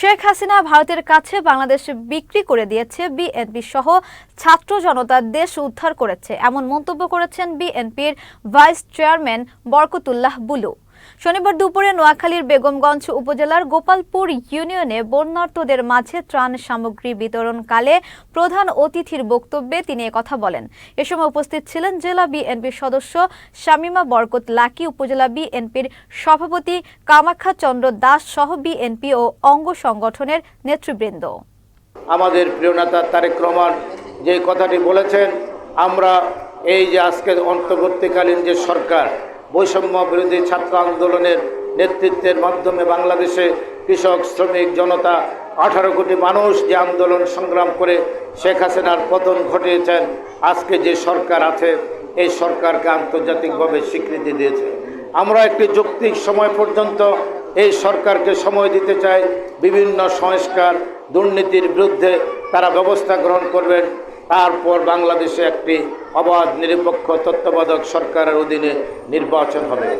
শেখ হাসিনা ভারতের কাছে বাংলাদেশ বিক্রি করে দিয়েছে বিএনপি সহ ছাত্র জনতা দেশ উদ্ধার করেছে। এমন মন্তব্য করেছেন বিএনপির ভাইস চেয়ারম্যান বরকতুল্লাহ বুলু। শনিবার দুপুরে নোয়াখালীর বেগমগঞ্জ উপজেলার গোপালপুর ইউনিয়নে বন্যার্তদের মাঝে ত্রাণ সামগ্রী বিতরণকালে প্রধান অতিথির বক্তব্যে তিনি কথা বলেন। এ সময় উপস্থিত ছিলেন জেলা বিএনপির সদস্য শামীমা বরকত লাকি, উপজেলা বিএনপির সভাপতি কামাখ্যা চন্দ্র দাস সহ বিএনপি ও অঙ্গ সংগঠনের নেতৃবৃন্দ। আমাদের প্রিয় নেতা তারেক রহমান যে কথাটি বলেছেন, আমরা এই যে আজকের অন্তর্বর্তীকালীন যে সরকার বৈষম্য বিরোধী ছাত্র আন্দোলনের নেতৃত্বের মাধ্যমে বাংলাদেশে কৃষক, শ্রমিক, জনতা, আঠারো কোটি মানুষ যে আন্দোলন সংগ্রাম করে শেখ হাসিনার পতন ঘটিয়েছেন, আজকে যে সরকার আছে, এই সরকারকে আন্তর্জাতিকভাবে স্বীকৃতি দিয়েছে। আমরা একটি যৌক্তিক সময় পর্যন্ত এই সরকারকে সময় দিতে চাই। বিভিন্ন সংস্কার, দুর্নীতির বিরুদ্ধে তারা ব্যবস্থা গ্রহণ করবেন। তারপর বাংলাদেশে একটি অবাধ নিরপেক্ষ তত্ত্বাবধায়ক সরকারের অধীনে নির্বাচন হবে।